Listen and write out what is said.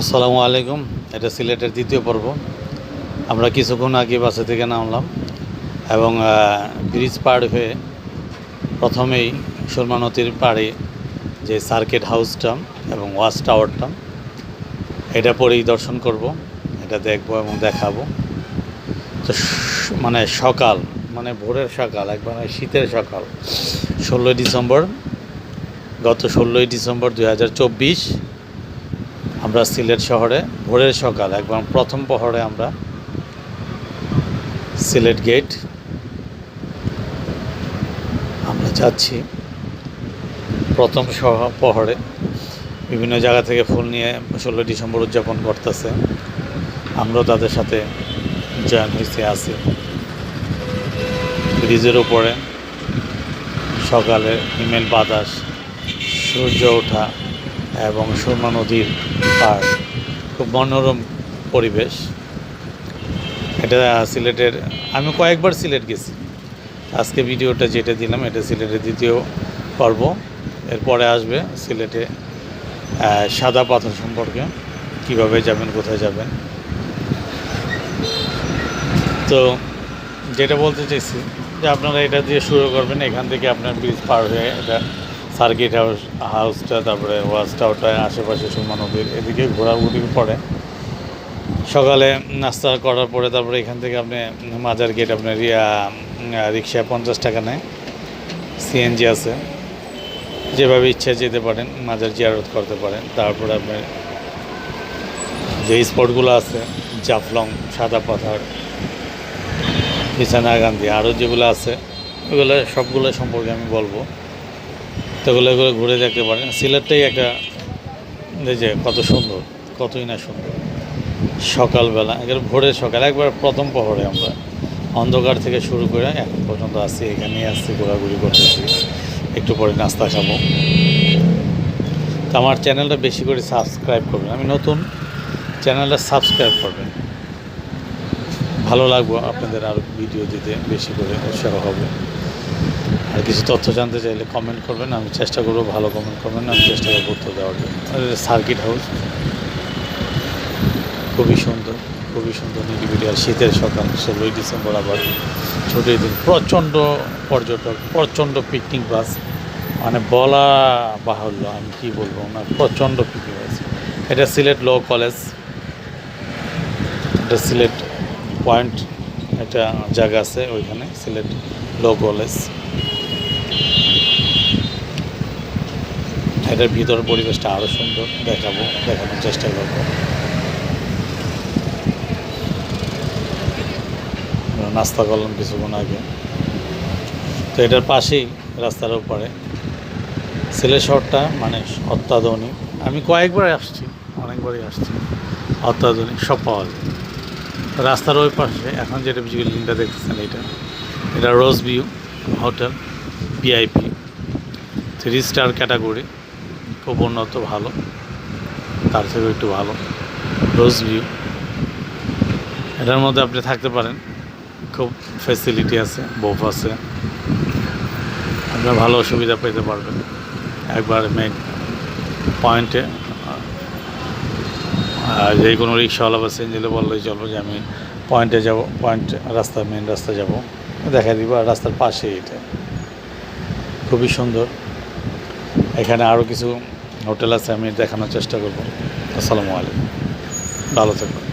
আসসালামু আলাইকুম। এটা সিলেটের দ্বিতীয় পর্ব। আমরা কিছুক্ষণ আগে বাসে থেকে নামলাম এবং ব্রিজ পার হয়ে প্রথমেই সুরমা নদীর পাড়ে যে সার্কিট হাউসটা এবং ওয়াচ টাওয়ারটা, এটা পরিদর্শন করব, এটা দেখব এবং দেখাবো। তো মানে সকাল মানে ভোরের সকাল, একবার শীতের সকাল, ষোলোই ডিসেম্বর, গত ষোলোই ডিসেম্বর দু হাজার চব্বিশ। আমরা সিলেট শহরে, ভোরের সকাল, একবার প্রথম প্রহরে আমরা সিলেট গেট আমরা যাচ্ছি প্রথম প্রহরে। বিভিন্ন জায়গা থেকে ফুল নিয়ে ষোলোই ডিসেম্বর উদযাপন করতেছে। আমরাও তাদের সাথে জয়েন হয়েছে আছি। ব্রিজের উপরে সকালে হিমেল বাতাস, সূর্য ওঠা এবং সুরমা নদীর পার। খুব মনোরম পরিবেশ। এটা সিলেটের, আমি কয়েকবার সিলেট গেছি। আজকে ভিডিওটা যেটা দিলাম, এটা সিলেটের দ্বিতীয় পর্ব। এরপরে আসবে সিলেটে সাদা পাথর সম্পর্কে। কীভাবে যাবেন, কোথায় যাবেন? তো যেটা বলতে চাইছি যে আপনারা এটা দিয়ে শুরু করবেন, এখান থেকে আপনার ব্রিজ পার হয়ে এটা সার্কিট হাউস, হাউসটা, তারপরে ওয়াচ টাওয়ারটা আশেপাশে সুরমা নদীর এদিকে ঘোরাঘুরি পরে সকালে নাস্তা করার পরে তারপরে এখান থেকে আপনি মাজার গেট আপনার রিক্সায় পঞ্চাশ টাকা নেয়। সিএনজি আছে। যেভাবে ইচ্ছা যেতে পারেন, মাজার জিয়ারত করতে পারেন। তারপরে আপনার যে স্পটগুলো আছে, জাফলং, সাদা পাথর, বিছানা, গান্ধী, আরও যেগুলো আছে, ওগুলো সবগুলো সম্পর্কে আমি বলব। তো ওগুলো এগুলো ঘুরে দেখতে পারেন। সিলেটটাই একটা যে কত সুন্দর, কতই না সুন্দর। সকালবেলা, একবার ভোরের সকাল, একবার প্রথম প্রহরে আমরা অন্ধকার থেকে শুরু করে এখন পর্যন্ত আসছি এখানেই আসছি ঘোরাঘুরি করতেছি। একটু পরে নাস্তা খাব। তো আমার চ্যানেলটা বেশি করে সাবস্ক্রাইব করবেন। আমি নতুন, চ্যানেলটা সাবস্ক্রাইব করবেন। ভালো লাগবো আপনাদের আরও ভিডিও দিতে, বেশি করে উৎসাহ হবে। আর কিছু তথ্য জানতে চাইলে কমেন্ট করবেন, আমি চেষ্টা করব ভালো কমেন্ট করবেন, আমি চেষ্টা করব উত্তর দেওয়ার জন্য। সার্কিট হাউস খুবই সুন্দর খুবই সুন্দর নিরিবিলি আর শীতের সকাল, ষোলোই ডিসেম্বর আবার ছুটির দিন। প্রচণ্ড পর্যটক, প্রচণ্ড পিকনিক বাস মানে বলা বাহুল্য, আমি কী বলব না প্রচণ্ড পিকনিক বাস এটা সিলেট ল কলেজ এটা সিলেট পয়েন্ট একটা জায়গা আছে ওইখানে, সিলেট ল কলেজ এটার ভিতর পরিবেশটা আরও সুন্দর দেখাবো, দেখানোর চেষ্টা করব। নাস্তা করলাম কিছুক্ষণ আগে। তো এটার পাশেই রাস্তার উপরে সিলেট শহরটা মানে অত্যাধুনিক। আমি কয়েকবার আসছি, অনেকবারই আসছি। অত্যাধুনিক, সব পাওয়া যায়। রাস্তার ওই পাশে, এখন যেটা বিল্ডিংটা দেখতেছেন এটা এটা Rose View hotel, VIP. Three star category উন্নত, ভালো। তার থেকেও একটু ভালো। Rose View. এটার মধ্যে আপনি থাকতে পারেন। খুব ফেসিলিটি আছে বোফ আছে। আপনার ভালো সুবিধা পেতে পারবেন। একবার মেন পয়েন্টে যে কোনো রিক্সাওয়ালা বা সিএনজিলে বললেই চলবো যে আমি পয়েন্টে যাব পয়েন্ট রাস্তা মেন রাস্তা যাব। দেখা দিব, আর রাস্তার পাশে এটা। খুবই সুন্দর। এখানে আরও কিছু হোটেল আছে আমি দেখানোর চেষ্টা করব। আসসালামু আলাইকুম। ভালো থাকবেন।